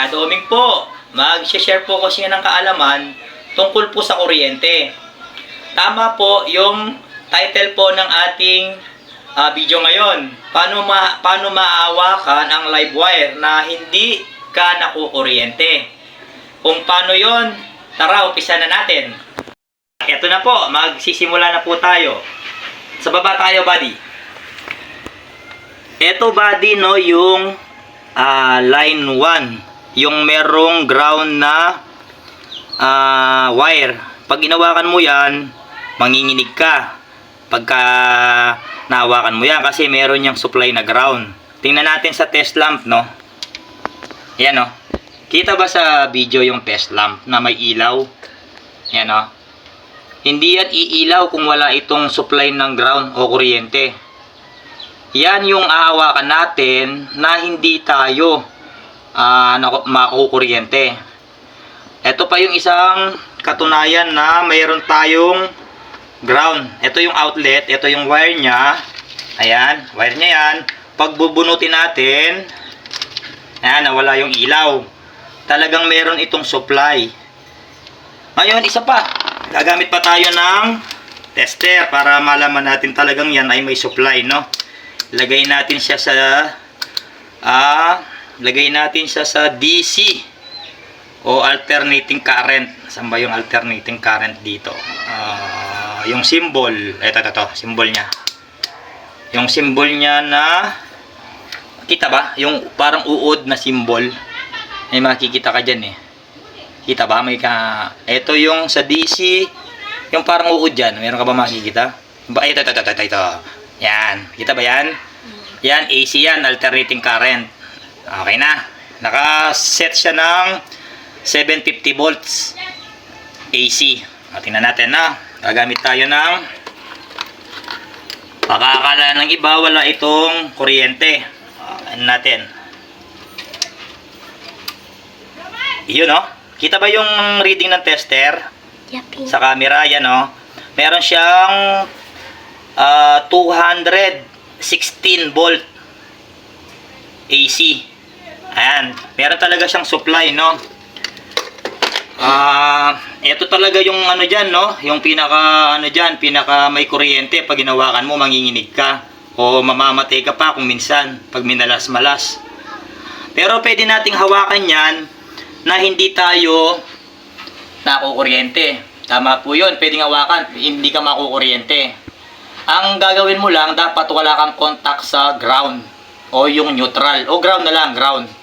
Kadoming po, mag-share po kasi ng kaalaman tungkol po sa kuryente. Tama po yung title po ng ating ah, video ngayon. Paano, ma paano maawakan ang live wire na hindi ka nakukuryente? Kung paano yon, tara, umpisa na natin. Ito na po, magsisimula na po tayo. Sa baba tayo, buddy. Ito, buddy, no, yung ah, line 1. Yung merong ground na ah, wire. Pag inawakan mo yan, manginginig ka. Pagka nahawakan mo yan, kasi meron yung supply na ground. Tingnan natin sa test lamp, no? Yan, no? Kita ba sa video yung test lamp na may ilaw? Yan, no? Hindi yan iilaw kung wala itong supply ng ground o kuryente. Yan yung aawakan natin na hindi tayo ah naku- makukuryente. Ito pa yung isang katunayan na mayroon tayong ground. Ito yung outlet, ito yung wire niya. Ayan, wire niya yan. Pag bubunutin natin, ayan, nawala yung ilaw. Talagang meron itong supply. Ngayon, isa pa. Gagamit pa tayo ng tester para malaman natin talagang yan ay may supply, no? Lagay natin siya sa ah, lagay natin siya sa DC o alternating current. Saan ba yung alternating current dito? Ah, yung symbol, ito, ito, ito, symbol niya. Yung symbol niya na kita ba? Yung parang uod na symbol. May makikita ka dyan eh. Kita ba? May ka... Ito yung sa DC, yung parang uod dyan. Meron ka ba makikita? Ba, ito, ito, ito. Yan. Kita ba yan? Yan, AC yan, alternating current. Okay na. Naka-set siya ng 750 volts AC. O, tingnan natin na. Gagamit tayo ng pakakala ng iba, wala itong kuryente. Ano natin. Yun, no? Kita ba yung reading ng tester? Sa camera, yan o. Meron siyang ah, 216 volt AC. Ayan. Meron talaga siyang supply, no? Ah, ito talaga yung ano diyan, no? Yung pinaka ano diyan, pinaka may kuryente pag ginawakan mo manginginig ka o mamamatay ka pa kung minsan pag minalas-malas. Pero pwede nating hawakan 'yan na hindi tayo nakukuryente. Tama po yun. Pwedeng hawakan, hindi ka makukuryente. Ang gagawin mo lang, dapat wala kang contact sa ground o yung neutral. O ground na lang, ground.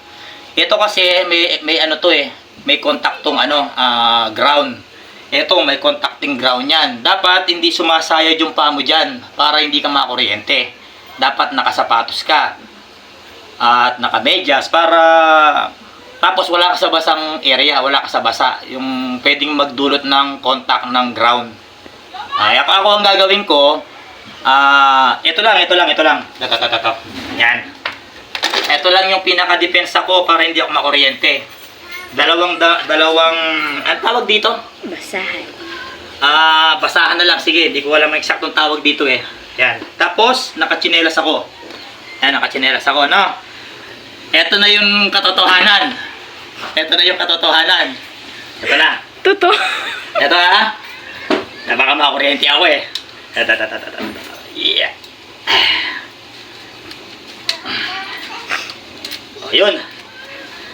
Ito kasi may, may ano to eh, may contact tong ano, ah, ground. Ito, may contacting ground yan. Dapat hindi sumasayad yung paa mo dyan para hindi ka makuryente. Dapat nakasapatos ka at nakamedyas para tapos wala ka sa basang area, wala ka sa basa. Yung pwedeng magdulot ng contact ng ground. Ay, ako, ang gagawin ko, ah, ito lang, ito lang, ito lang. Ito, ito, ito. Yan. Ito lang yung pinaka-depensa ko para hindi ako makuryente. Dalawang, da, dalawang, ang tawag dito? Basahan. Ah, basahan na lang. Sige, hindi ko alam ang eksaktong tawag dito eh. Yan. Tapos, nakachinelas ako. Yan, nakachinelas ako, no? Ito na yung katotohanan. Ito na yung katotohanan. Ito na. Totoo. Ito ha. Na baka makuryente ako eh. Ito, ito, ito, ito, ito. Yeah. Oh, yun.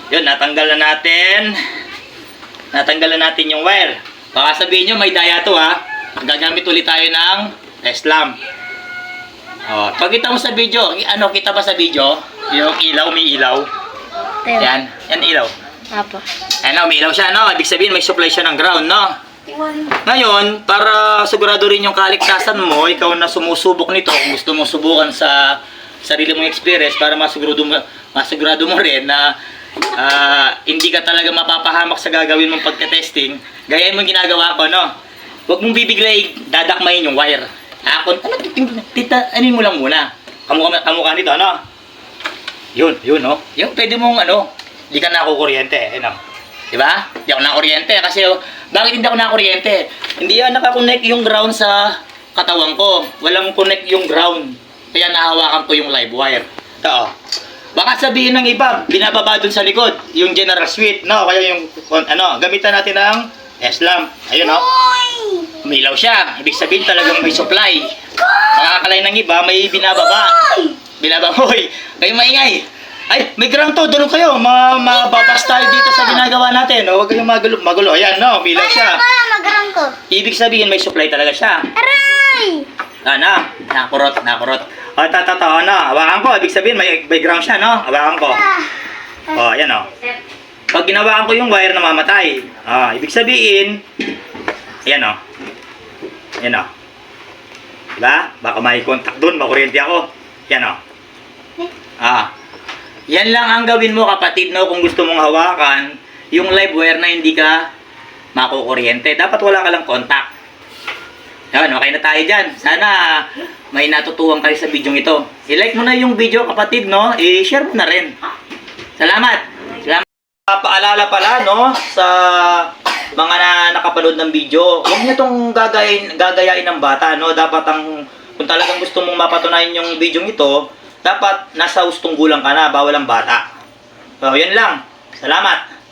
Yun, natanggal na natin. Natanggal na natin yung wire. Baka sabihin nyo, may daya to ha. Gagamit ulit tayo ng test lamp. Oh, pag kita mo sa video, ano kita ba sa video? Yung ilaw, may ilaw. Ayun. Yan, yan ilaw. Apo. Ano, may ilaw siya, no? Ibig sabihin, may supply siya ng ground, no? Ngayon, para sigurado rin yung kaligtasan mo, ikaw na sumusubok nito, kung gusto mo subukan sa sarili mong experience para masigurado mo, masigurado mo rin na ah, hindi ka talaga mapapahamak sa gagawin mong pagka-testing, gaya mo ginagawa ko, no? Huwag mong bibiglay, dadakmayin yung wire. Ako, ano, tita, anin mo lang muna. Kamukha, kamukha nito, ano? Yun, yun, no? Yung pwede mong, ano, hindi ka nakukuryente, ano? Di ba? Hindi ako nakuryente kasi oh, bakit hindi ako nakuryente? Hindi yan nakakonect yung ground sa katawan ko. Walang connect yung ground. Kaya nahawakan ko yung live wire. Oh. Baka sabihin ng iba, binababa dun sa likod, yung general suite, no? Kaya yung, ano, gamitan natin ng S-lamp. Ayun, no? Umilaw siya. Ibig sabihin talagang may supply. Makakalay ng iba, may binababa. Binababa, hoy, kayo maingay. Ay, may ground to, doon kayo. Ma mababas tayo dito sa ginagawa natin. No? Huwag kayong magulo. magulo. Ayan, no? Umilaw siya. magarang ko. Ibig sabihin, may supply talaga siya. Aray! Ano? Nakurot, nakurot. O, tatato, ano? Hawakan ko. Ibig sabihin, may, may ground siya, no? Hawakan ko. O, ayan, o. Pag ginawakan ko yung wire, namamatay. Ah, ibig sabihin, ayan, o. Ayan, o. Diba? Baka may contact dun, makuryente ako. Yan, o. Ah. Yan lang ang gawin mo, kapatid, no? Kung gusto mong hawakan, yung live wire na hindi ka makukuryente. Dapat wala ka lang contact. Yan, okay na tayo dyan. Sana may natutuwang kayo sa video ito. I-like mo na yung video kapatid, no? I-share mo na rin. Salamat! Salamat! Paalala pala, no? Sa mga na nakapanood ng video, huwag niyo itong gagayin, gagayain ng bata, no? Dapat ang, kung talagang gusto mong mapatunayan yung video ito, dapat nasa hustong gulang ka na, bawal ang bata. So, yun lang. Salamat!